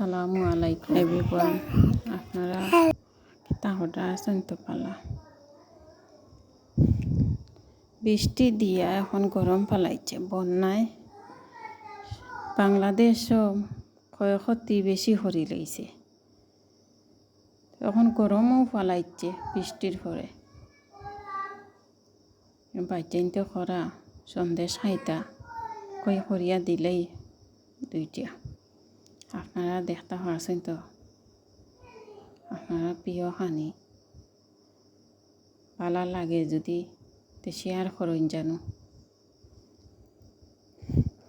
আসসালামু আলাইকুম এভরিওয়ান। আপনারা তাহলে আছেন তো পালা। বৃষ্টি দিয়া এখন গরম পালাইছে। বন্যায় বাংলাদেশও ক্ষয়ক্ষতি বেশি করি লইছে। এখন গরমও পালাইছে বৃষ্টির পরে। বাচ্চাইতে করা সন্দেশ খাইতা কই করিয়া দিলেই দুইটা। আপনারা দেখতে পারছেন তো? আপনারা প্রিয় খানি পালা লাগে যদি তে শেয়ার করুন জানো।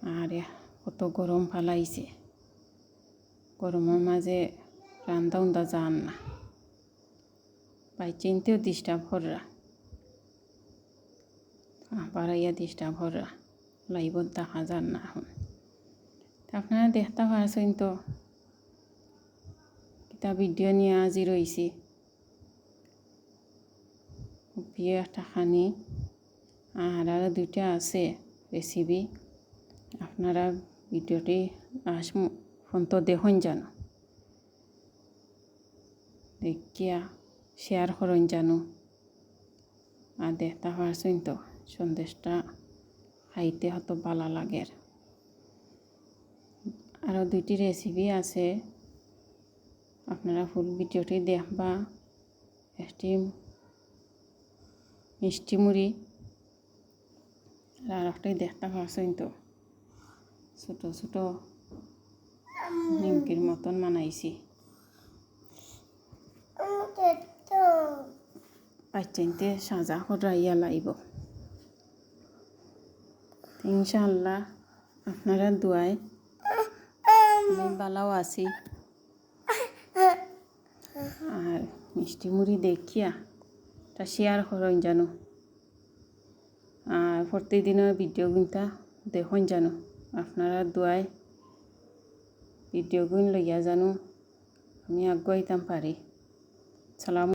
আর, কত গরম ফালাইছে। গরমের মাঝে রান্দা উন্দা যান না। বাইচিনতেও ডিস্টার্ব কররা। বাড়াইয়া ডিস্টার্ব কররা। লাইভত দেখা যান না এখন। তা আপনারা দেখতে পারছেন তো কিতা ভিডিও নিয়ে আজি রয়েছি একটা খানি। আর আরও দুইটা আছে রেসিপি আপনারা ভিডিওটি আস ফোন তো দেখুন জানো। দেখিয়া শেয়ার করুন জানো। আর দেখতে পারছেন তো সন্দেশটা খাইতে হত ভালো লাগে আরও দুইটি রেসিপি আছে। আপনারা ফুল ভিডিওটি দেখবা। একটি মিষ্টি মুড়ি আর একটাই দেখতে পারছেন তো। ছোটো ছোটো নিমকির মতন বানাইছি। বাচ্চাইতে সাজা করাইয়া লাইব। ইনশাল্লাহ আপনারা দোয়ায় আমি বালাও আছি। আর মিষ্টি মুড়ি দেখিয়া তা শেয়ার করেন জানো। আর প্রত্যেকদিনের ভিডিও গুনটা দেখুন জানো। আপনারা দোয়ায় ভিডিও গুণ লইয়া জানো। আমি আগুয়াইতাম পারি। সালাম